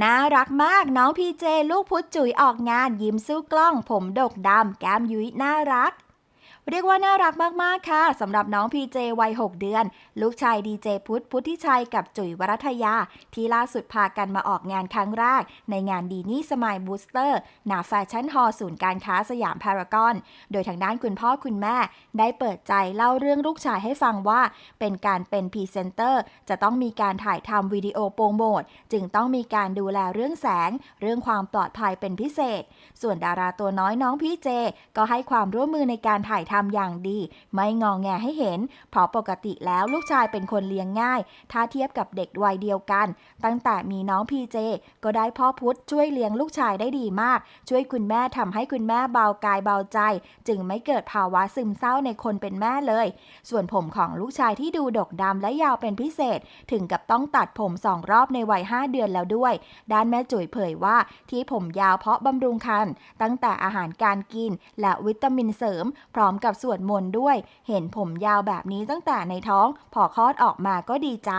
น่ารักมากน้องพีเจลูกพุธจุ๋ยออกงานยิ้มสู้กล้อง ผมดกดำแก้มยุ้ยน่ารัก เรียกว่าน่ารักมาก ๆ ค่ะสำหรับน้องพีเจวัย 6 เดือน ลูกชายดีเจพุทธพุทธิชัยกับจุ๋ยวรัทยา ที่ล่าสุดพากันมาออกงานครั้งแรก ในงานดีนี่สมายบูสเตอร์หนาแฟชั่นฮอลล์ศูนย์การค้าสยามพารากอน โดยทางด้านคุณพ่อคุณแม่ ได้เปิดใจเล่าเรื่องลูกชายให้ฟังว่า เป็นการเป็นพรีเซนเตอร์ จะต้องมีการถ่ายทำวิดีโอโปรโมทจึงต้องมีการดูแลเรื่องแสง เรื่องความปลอดภัยเป็นพิเศษ ส่วนดาราตัวน้อยน้องพี่เจ ก็ให้ความร่วมมือในการถ่ายทำอย่างดี ไม่งองแงให้เห็นเพราะปกติแล้วลูกชายเป็นคนเลี้ยงง่าย ถ้าเทียบกับเด็กวัยเดียวกัน ตั้งแต่มีน้องพีเจ ก็ได้พ่อพุธช่วยเลี้ยงลูกชายได้ดีมาก ช่วยคุณแม่ทำให้คุณแม่เบากายเบาใจ จึงไม่เกิดภาวะซึมเศร้าในคนเป็นแม่เลย ส่วนผมของลูกชายที่ดูดกดำและยาวเป็นพิเศษ ถึงกับต้องตัดผมสองรอบในวัย 5 เดือนแล้วด้วย ด้านแม่จุ๋ยเผยว่าที่ผมยาวเพราะบำรุงครรภ์ตั้งแต่อาหารการกินและวิตามินเสริม พร้อมกับสวดมนต์ด้วย เห็นผมยาวแบบนี้ตั้งแต่ในท้อง พอคลอดออกมาก็ดีใจ